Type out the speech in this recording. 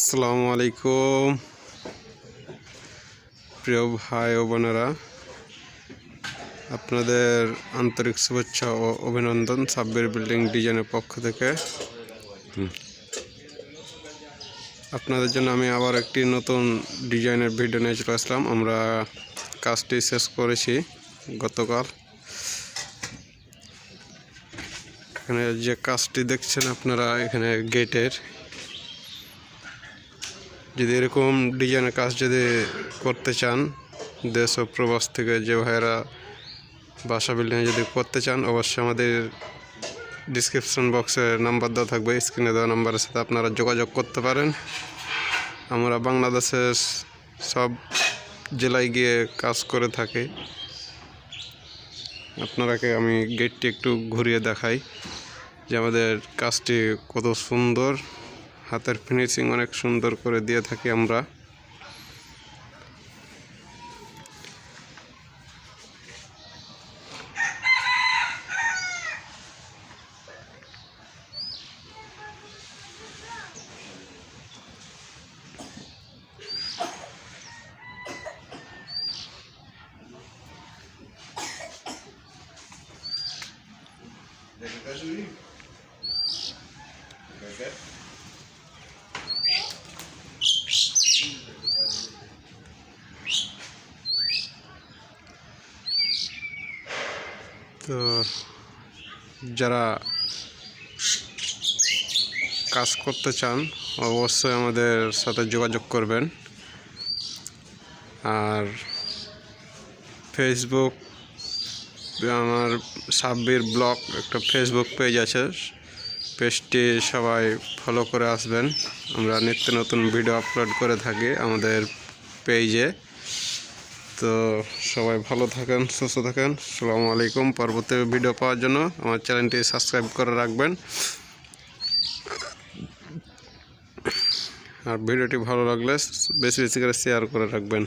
আসসালামু আলাইকুম। প্রিয় ভাই ও বোনেরা আপনাদের আন্তরিক শুভেচ্ছা ও অভিনন্দন সাব্বির বিল্ডিং ডিজাইনের পক্ষ থেকে। আপনাদের জন্য আমি আবার একটি নতুন ডিজাইনের ভিডিও নিয়ে চলে আসলাম। আমরা কাজটি শেষ করেছি গতকাল। এখানে যে কাজটি দেখছেন আপনারা এখানে গেটের যদি এরকম ডিজাইনের কাজ যদি করতে চান, দেশ ও প্রবাস থেকে যে ভাইয়েরা বাসা বিল্ডিংয়ে যদি করতে চান, অবশ্যই আমাদের ডিসক্রিপশন বক্সে নাম্বার দেওয়া থাকবে স্ক্রিনে দেওয়া নাম্বারের সাথে আপনারা যোগাযোগ করতে পারেন। আমরা বাংলাদেশের সব জেলায় গিয়ে কাজ করে থাকি। আপনারাকে আমি গেটটি একটু ঘুরিয়ে দেখাই যে আমাদের কাজটি কত সুন্দর। হাতের ফিনিশিং অনেক সুন্দর করে দিয়ে থাকি আমরা। তো যারা কাজ করতে চান, অবশ্যই আমাদের সাথে যোগাযোগ করবেন। আর ফেসবুক আমার সাব্বির ব্লগ একটা ফেসবুক পেজ আছে। পেজটি সবাই ফলো করে আসবেন। আমরা নিত্য নতুন ভিডিও আপলোড করে থাকি আমাদের পেজে তো সবাই ভালো থাকেন, সুস্থ থাকেন। সালামু আলাইকুম। পরবর্তী ভিডিও পাওয়ার জন্য আমার চ্যানেলটি সাবস্ক্রাইব করে রাখবেন। আর ভিডিওটি ভালো লাগলে বেশি বেশি করে শেয়ার করে রাখবেন।